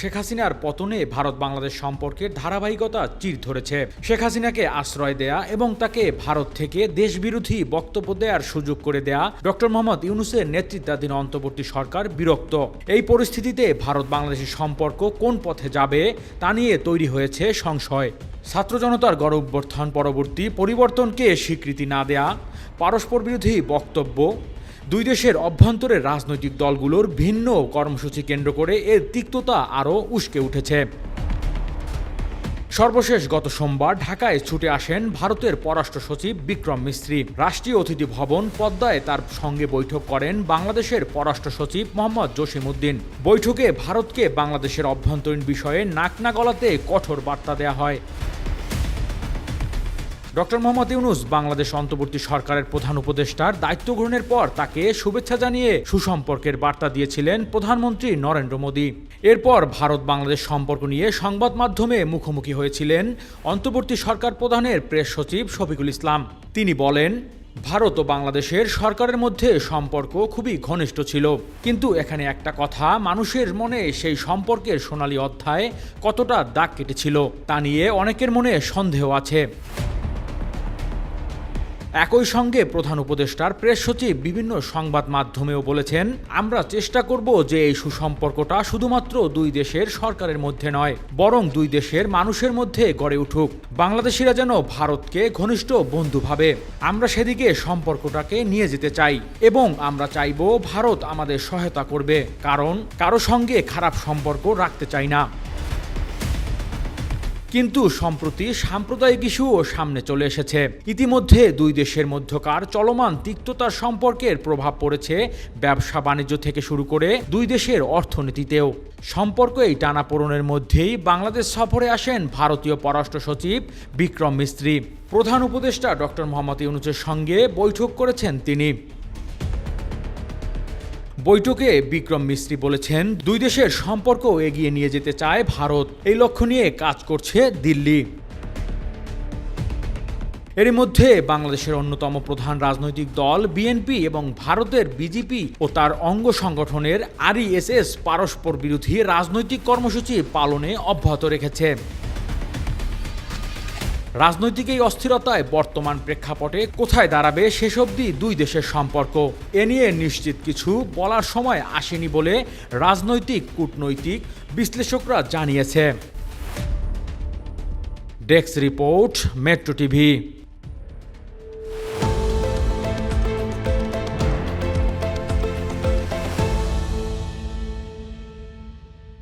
শেখ হাসিনার পতনে ভারত বাংলাদেশ সম্পর্কের ধারাবাহিকতা চির ধরেছে। শেখ হাসিনাকে আশ্রয় দেয়া এবং তাকে ভারত থেকে দেশবিরোধী বক্তব্য দেওয়ার সুযোগ করে দেয়া ডক্টর মোহাম্মদ ইউনুসের নেতৃত্বাধীন অন্তর্বর্তী সরকার বিরক্ত। এই পরিস্থিতিতে ভারত বাংলাদেশের সম্পর্ক কোন পথে যাবে তা নিয়ে তৈরি হয়েছে সংশয়। ছাত্র জনতার গণ পরবর্তী পরিবর্তনকে স্বীকৃতি না দেয়া পারস্পর বিরোধী বক্তব্য দুই দেশের অভ্যন্তরের রাজনৈতিক দলগুলোর ভিন্ন কর্মসূচি কেন্দ্র করে এর তিক্ততা আরও উস্কে উঠেছে। সর্বশেষ গত সোমবার ঢাকায় ছুটে আসেন ভারতের পররাষ্ট্র সচিব বিক্রম মিস্ত্রি। রাষ্ট্রীয় অতিথি ভবন পদ্মায় তার সঙ্গে বৈঠক করেন বাংলাদেশের পররাষ্ট্র সচিব মোহাম্মদ জসিমউদ্দিন। বৈঠকে ভারতকে বাংলাদেশের অভ্যন্তরীণ বিষয়ে নাক না গলাতে কঠোর বার্তা দেওয়া হয়। ডক্টর মোহাম্মদ ইউনুস বাংলাদেশ অন্তর্বর্তী সরকারের প্রধান উপদেষ্টার দায়িত্ব গ্রহণের পর তাকে শুভেচ্ছা জানিয়ে সুসম্পর্কের বার্তা দিয়েছিলেন প্রধানমন্ত্রী নরেন্দ্র মোদী। এরপর ভারত বাংলাদেশ সম্পর্ক নিয়ে সংবাদ মাধ্যমে মুখোমুখি হয়েছিলেন অন্তর্বর্তী সরকার প্রধানের প্রেস সচিব শফিকুল ইসলাম। তিনি বলেন, ভারত ও বাংলাদেশের সরকারের মধ্যে সম্পর্ক খুবই ঘনিষ্ঠ ছিল। কিন্তু এখানে একটা কথা, মানুষের মনে সেই সম্পর্কের সোনালী অধ্যায় কতটা দাগ কেটেছিল তা নিয়ে অনেকের মনে সন্দেহ আছে। একই সঙ্গে প্রধান উপদেষ্টার প্রেস সচিব বিভিন্ন সংবাদ মাধ্যমেও বলেছেন, আমরা চেষ্টা করব যে এই সুসম্পর্কটা শুধুমাত্র দুই দেশের সরকারের মধ্যে নয়, বরং দুই দেশের মানুষের মধ্যে গড়ে উঠুক। বাংলাদেশিরা যেন ভারতকে ঘনিষ্ঠ বন্ধু ভাবে। আমরা সেদিকে সম্পর্কটাকে নিয়ে যেতে চাই এবং আমরা চাইব ভারত আমাদের সহায়তা করবে, কারণ কারও সঙ্গে খারাপ সম্পর্ক রাখতে চাই না। কিন্তু সম্প্রতি সাম্প্রদায়িক ইস্যুও সামনে চলে এসেছে। ইতিমধ্যে দুই দেশের মধ্যকার চলমান তিক্ততার সম্পর্কের প্রভাব পড়েছে ব্যবসা বাণিজ্য থেকে শুরু করে দুই দেশের অর্থনীতিতেও। সম্পর্ক এই টানাপোড়নের মধ্যেই বাংলাদেশ সফরে আসেন ভারতীয় পররাষ্ট্র সচিব বিক্রম মিস্ত্রি। প্রধান উপদেষ্টা ডক্টর মোহাম্মদ ইউনুসের সঙ্গে বৈঠক করেছেন তিনি। বৈঠকে বিক্রম মিস্ত্রি বলেছেন, দুই দেশের সম্পর্ক এগিয়ে নিয়ে যেতে চায় ভারত। এই লক্ষ্য নিয়ে কাজ করছে দিল্লি। এর মধ্যে বাংলাদেশের অন্যতম প্রধান রাজনৈতিক দল, বিএনপি এবং ভারতের বিজেপি ও তার অঙ্গ সংগঠনের আরইএসএস পারস্পর বিরোধী রাজনৈতিক কর্মসূচি পালনে অব্যাহত রেখেছে। রাজনৈতিক এই অস্থিরতায় বর্তমান প্রেক্ষাপটে কোথায় দাঁড়াবে শেষ অবধি দুই দেশের সম্পর্ক। এ নিয়ে নিশ্চিত কিছু বলার সময় আসেনি বলে রাজনৈতিক, কূটনৈতিক বিশ্লেষকরা জানিয়েছে। Desk report, metro TV.